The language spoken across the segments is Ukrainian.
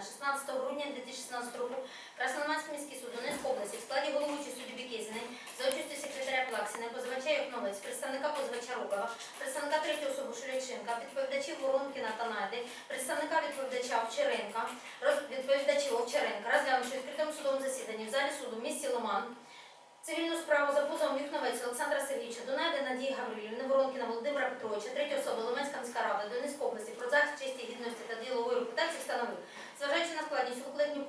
Кізіна 16 грудня 2016 року Красноманський міський суд Донецької області в складі головуючої судді Бікезіної за участю секретаря Плаксіна, позивача Юхновець, представника позивача Рогова, представника третьої особи Шуляченка, відповідачів Воронкіна та Найди, представника відповідача Овчаренка, відповідачів Овчаренка, розглянувши в відкритому судовому засіданні в залі суду в місті Ломан, Цивільну справу за позовом Юхновець Олександра Сергійовича, Донайди Надії Гаврилівни, Воронкіна Володимира Петровича, третя особа Луменська міська рада Донецької області про захист честі, гідності та ділової репутації встановив, зважаючи на складність укладення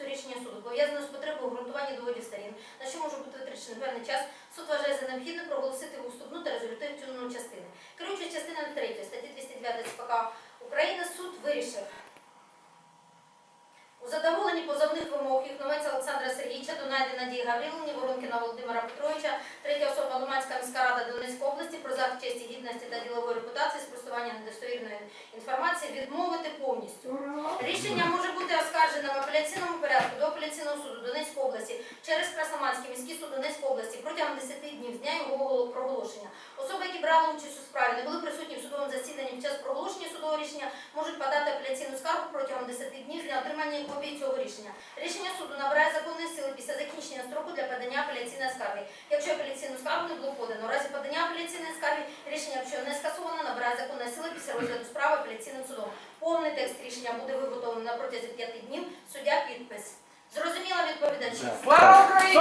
повного рішення суду, пов'язаного з потребою обґрунтування доводів сторін, на що може бути витрачений певний час, суд вважає за необхідне проголосити уступну та результативну частину. Керуючись частиною 3 статті 209 СПК України, суд вирішив у задоволенні позовних вимог Юхновець Олександра Сергійовича, Донайди Надії Гаврилівні, Воронкіна Володимира Петровича, третя особа Луманська міська рада Донецької області про захист честі, гідності та ділової репутації, спростування недостовірної інформації відмовити повністю. Рішення може оскаржено в апеляційному порядку до апеляційного суду Донецької області через Красноманський міський суд Донецької області протягом 10 днів з дня його проголошення. Особи, які брали участь у справі, не були присутні в судовому засіданні під час проголошення судового рішення, можуть подати апеляційну скаргу протягом 10 днів з дня отримання копії цього рішення. Рішення суду набирає законної сили після закінчення строку для подання апеляційної скарги. Якщо апеляційну скаргу не було подано, у разі подання апеляційної скарги рішення, якщо не скасовано, набирає законної сили після розгляду справи апеляційним судом. Повний текст рішення буде виготовлений на протязі п'яти днів. Суддя підпис. Зрозуміла відповідачі? Слава Україні!